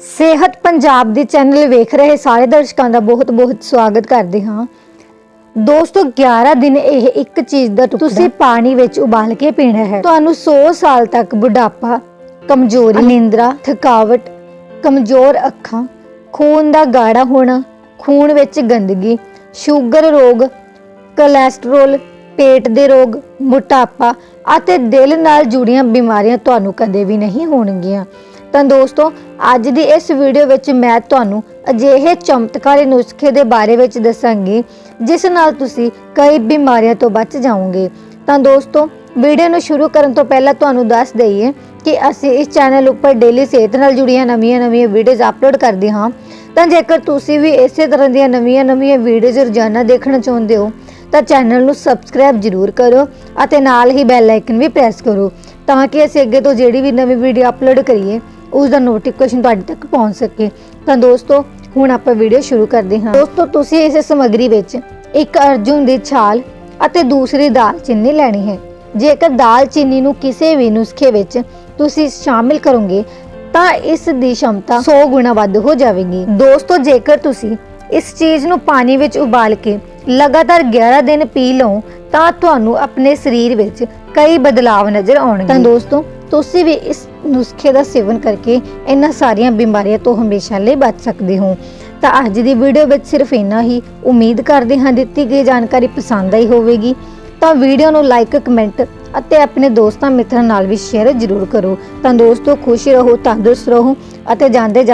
ਸਿਹਤ ਪੰਜਾਬ ਦੇ ਚੈਨਲ ਵੇਖ ਰਹੇ ਸਾਰੇ ਦਰਸ਼ਕਾਂ ਦਾ ਬਹੁਤ-ਬਹੁਤ ਸਵਾਗਤ ਕਰਦੇ ਹਾਂ। ਦੋਸਤੋ 11 ਦਿਨ ਇਹ ਇੱਕ ਚੀਜ਼ ਦਾ ਟੁਕੜਾ ਤੁਸੀਂ ਪਾਣੀ ਵਿੱਚ ਉਬਾਲ ਕੇ ਪੀਣਾ ਹੈ। ਤੁਹਾਨੂੰ 100 ਸਾਲ ਤੱਕ ਬੁਢਾਪਾ, ਕਮਜ਼ੋਰੀ ਨਿੰਦਰਾ ਥਕਾਵਟ, ਕਮਜ਼ੋਰ ਅੱਖਾਂ, ਖੂਨ ਦਾ ਗਾੜਾ ਹੋਣਾ, ਖੂਨ ਵਿੱਚ ਗੰਦਗੀ, ਸ਼ੂਗਰ ਰੋਗ, ਕੋਲੇਸਟ੍ਰੋਲ, ਪੇਟ ਦੇ ਰੋਗ, ਮੋਟਾਪਾ ਅਤੇ ਦਿਲ ਨਾਲ ਜੁੜੀਆਂ ਬਿਮਾਰੀਆਂ ਤੁਹਾਨੂੰ ਕਦੇ ਵੀ ਨਹੀਂ ਹੋਣਗੀਆਂ। ਤਾਂ ਦੋਸਤੋ, ਅੱਜ ਦੀ ਇਸ ਵੀਡੀਓ ਵਿੱਚ ਮੈਂ ਤੁਹਾਨੂੰ ਅਜਿਹੇ ਚਮਤਕਾਰੀ ਨੁਸਖੇ ਦੇ ਬਾਰੇ ਵਿੱਚ ਦੱਸਾਂਗੀ, ਜਿਸ ਨਾਲ ਤੁਸੀਂ ਕਈ ਬਿਮਾਰੀਆਂ ਤੋਂ ਬਚ ਜਾਓਗੇ। ਤਾਂ ਦੋਸਤੋ ਵੀਡੀਓ ਨੂੰ ਸ਼ੁਰੂ ਕਰਨ ਤੋਂ ਪਹਿਲਾਂ ਤੁਹਾਨੂੰ ਦੱਸ ਦਈਏ ਕਿ ਅਸੀਂ ਇਸ ਚੈਨਲ ਉੱਪਰ ਡੇਲੀ ਸਿਹਤ ਨਾਲ ਜੁੜੀਆਂ ਨਵੀਆਂ-ਨਵੀਆਂ ਵੀਡੀਓਜ਼ ਅਪਲੋਡ ਕਰਦੇ ਹਾਂ। ਤਾਂ ਜੇਕਰ ਤੁਸੀਂ ਵੀ ਇਸੇ ਤਰ੍ਹਾਂ ਦੀਆਂ ਨਵੀਆਂ-ਨਵੀਆਂ ਵੀਡੀਓਜ਼ ਰੋਜ਼ਾਨਾ ਦੇਖਣਾ ਚਾਹੁੰਦੇ ਹੋ, ਤਾਂ ਚੈਨਲ ਨੂੰ ਸਬਸਕ੍ਰਾਈਬ ਜ਼ਰੂਰ ਕਰੋ ਅਤੇ ਨਾਲ ਹੀ ਬੈਲ ਆਈਕਨ ਵੀ ਪ੍ਰੈਸ ਕਰੋ, ਤਾਂ ਕਿ ਅਸੀਂ ਅੱਗੇ ਤੋਂ ਜਿਹੜੀ ਵੀ ਨਵੀਂ ਵੀਡੀਓ ਅਪਲੋਡ ਕਰੀਏ ਉਸ ਦਾ ਨੋਟੀਫਿਕੇਸ਼ਨ ਤੁਹਾਡੇ ਤੱਕ ਪਹੁੰਚ ਸਕੇ। ਤਾਂ ਦੋਸਤੋ, ਹੁਣ ਆਪਾਂ ਵੀਡੀਓ ਸ਼ੁਰੂ ਕਰਦੇ ਹਾਂ। ਦੋਸਤੋ, ਤੁਸੀਂ ਇਸ ਸਮੱਗਰੀ ਵਿੱਚ ਇੱਕ ਅਰਜੁਨ ਦੀ ਛਾਲ ਅਤੇ ਦੂਸਰੀ ਦਾਲਚੀਨੀ ਲੈਣੀ ਹੈ। ਜੇਕਰ ਦਾਲਚੀਨੀ ਨੂੰ ਕਿਸੇ ਵੀ ਨੁਸਖੇ ਵਿੱਚ ਤੁਸੀਂ ਸ਼ਾਮਿਲ ਕਰੋਗੇ, ਤਾਂ ਇਸ ਦੀ ਸ਼ਮਤਾ 100 ਗੁਣਾ ਵੱਧ ਹੋ ਜਾਵੇਗੀ। ਦੋਸਤੋ, ਜੇਕਰ ਤੁਸੀਂ ਇਸ ਚੀਜ਼ ਨੂੰ ਪਾਣੀ ਵਿੱਚ ਉਬਾਲ ਕੇ ਲਗਾਤਾਰ 11 ਦਿਨ ਪੀ ਲਓ, ਤਾਂ ਤੁਹਾਨੂੰ ਆਪਣੇ ਸਰੀਰ ਵਿੱਚ ਕਈ ਬਦਲਾਵ ਨਜ਼ਰ ਆਉਣਗੇ। ਤਾਂ ਦੋਸਤੋ, ਤੁਸੀਂ ਵੀ ਇਸ ਨੁਸਖੇ ਦਾ ਸੇਵਨ ਕਰਕੇ ਇਹਨਾਂ ਸਾਰੀਆਂ ਬਿਮਾਰੀਆਂ ਤੋਂ ਹਮੇਸ਼ਾ ਲਈ ਬਚ ਸਕਦੇ ਹੋ। ਤਾਂ ਅੱਜ ਦੀ ਵੀਡੀਓ ਵਿੱਚ ਸਿਰਫ ਇੰਨਾ ਹੀ। ਉਮੀਦ ਕਰਦੇ ਹਾਂ ਦਿੱਤੀ ਗਈ ਜਾਣਕਾਰੀ ਪਸੰਦ ਆਈ ਹੋਵੇਗੀ। ਤਾਂ ਵੀਡੀਓ ਨੂੰ ਲਾਈਕ, ਕਮੈਂਟ ਅਤੇ ਆਪਣੇ ਦੋਸਤਾਂ ਮਿੱਤਰਾਂ ਨਾਲ ਵੀ ਸ਼ੇਅਰ ਜ਼ਰੂਰ ਕਰੋ। ਤਾਂ ਦੋਸਤੋ, ਖੁਸ਼ ਰਹੋ, ਤੰਦਰੁਸਤ ਰਹੋ ਅਤੇ ਜਾਂਦੇ ਜਾਂਦੇ